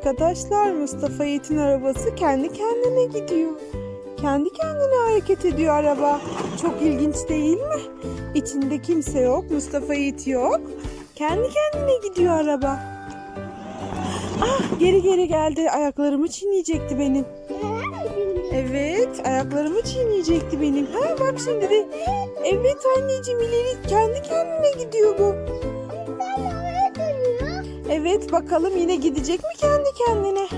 Arkadaşlar Mustafa Yiğit'in arabası kendi kendine gidiyor. Kendi kendine hareket ediyor araba. Çok ilginç değil mi? İçinde kimse yok. Mustafa Yiğit yok. Kendi kendine gidiyor araba. Ah geri geri geldi. Ayaklarımı çiğneyecekti benim. Evet ayaklarımı çiğneyecekti benim. Ha bak şimdi de. Evet anneciğim ileri kendi kendine gidiyor bu. Evet bakalım yine gidecek mi kendi kendine?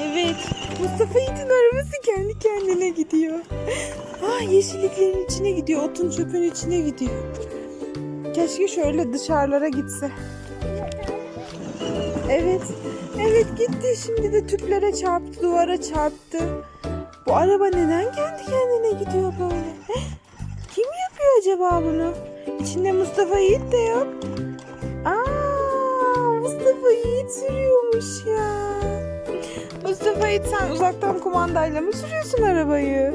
Evet Mustafa Yiğit'in arabası kendi kendine gidiyor. Ah yeşilliklerin içine gidiyor. Otun çöpün içine gidiyor. Keşke şöyle dışarılara gitse. Evet. Evet gitti. Şimdi de tüplere çarptı, duvara çarptı. Bu araba neden kendi kendine gidiyor böyle? Heh, Kim yapıyor acaba bunu? İçinde Mustafa Yiğit de yok. Aa, Yiğit sen uzaktan kumandayla mı sürüyorsun arabayı?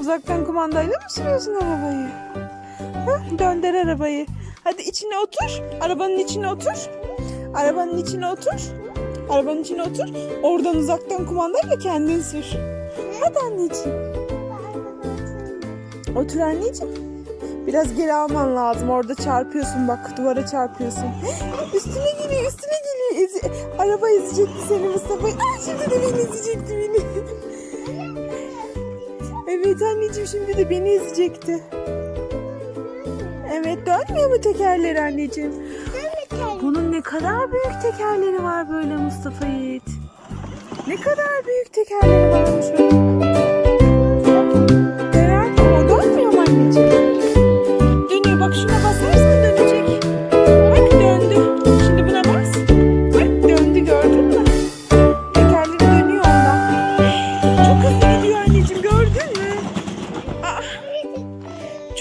Uzaktan kumandayla mı sürüyorsun arabayı? Hah, dönder arabayı. Hadi içine otur. Arabanın içine otur. Arabanın içine otur. Arabanın içine otur. Oradan uzaktan kumandayla kendin sür. Hadi anneciğim. Otur anneciğim. Biraz geri alman lazım. Orada çarpıyorsun bak. Duvara çarpıyorsun. Üstüne geliyor, üstüne geliyor. Araba ezecekti seni Mustafa. Aa, şimdi de beni ezecekti beni. evet anneciğim şimdi de beni ezecekti. Evet dönmüyor mu tekerleri anneciğim? Bunun ne kadar büyük tekerleri var böyle Mustafa Yiğit. Ne kadar büyük tekerleri varmış öyle.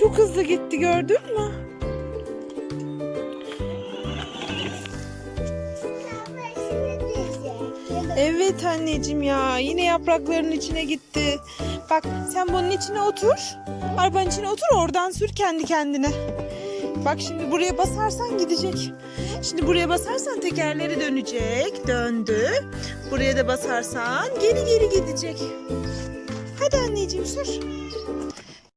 Çok hızlı gitti gördün mü? Evet anneciğim ya yine yaprakların içine gitti. Bak sen bunun içine otur. Arabanın içine otur oradan sür kendi kendine. Bak şimdi buraya basarsan gidecek. Şimdi buraya basarsan tekerleri dönecek. Döndü. Buraya da basarsan geri geri gidecek. Hadi anneciğim sür.